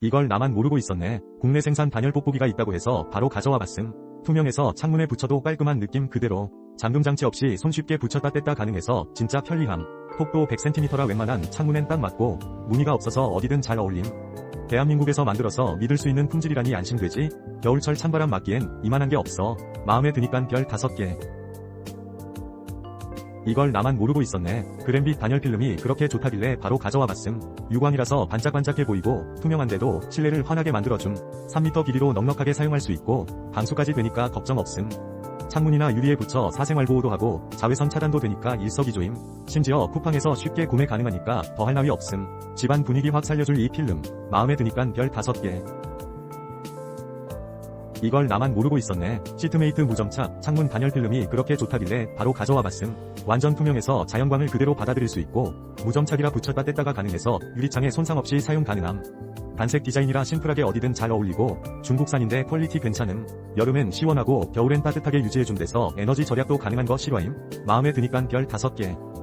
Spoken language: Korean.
이걸 나만 모르고 있었네. 국내 생산 단열 뽁뽁이가 있다고 해서 바로 가져와 봤음. 투명해서 창문에 붙여도 깔끔한 느낌 그대로. 잠금 장치 없이 손쉽게 붙였다 뗐다 가능해서 진짜 편리함. 톡도 100cm라 웬만한 창문엔 딱 맞고 무늬가 없어서 어디든 잘 어울림. 대한민국에서 만들어서 믿을 수 있는 품질이라니 안심되지? 겨울철 찬바람 맞기엔 이만한 게 없어. 마음에 드니깐 별 5개. 이걸 나만 모르고 있었네. 그램빛 단열 필름이 그렇게 좋다길래 바로 가져와 봤음. 유광이라서 반짝반짝해 보이고 투명한데도 실내를 환하게 만들어줌. 3m 길이로 넉넉하게 사용할 수 있고 방수까지 되니까 걱정 없음. 창문이나 유리에 붙여 사생활 보호도 하고 자외선 차단도 되니까 일석이조임. 심지어 쿠팡에서 쉽게 구매 가능하니까 더할 나위 없음. 집안 분위기 확 살려줄 이 필름. 마음에 드니깐 별 5개. 이걸 나만 모르고 있었네. 시트메이트 무점착 창문 단열 필름이 그렇게 좋다길래 바로 가져와 봤음. 완전 투명해서 자연광을 그대로 받아들일 수 있고 무점착이라 붙였다 뗐다가 가능해서 유리창에 손상 없이 사용 가능함. 단색 디자인이라 심플하게 어디든 잘 어울리고 중국산인데 퀄리티 괜찮음. 여름엔 시원하고 겨울엔 따뜻하게 유지해준대서 에너지 절약도 가능한 거 실화임. 마음에 드니깐 별 5개.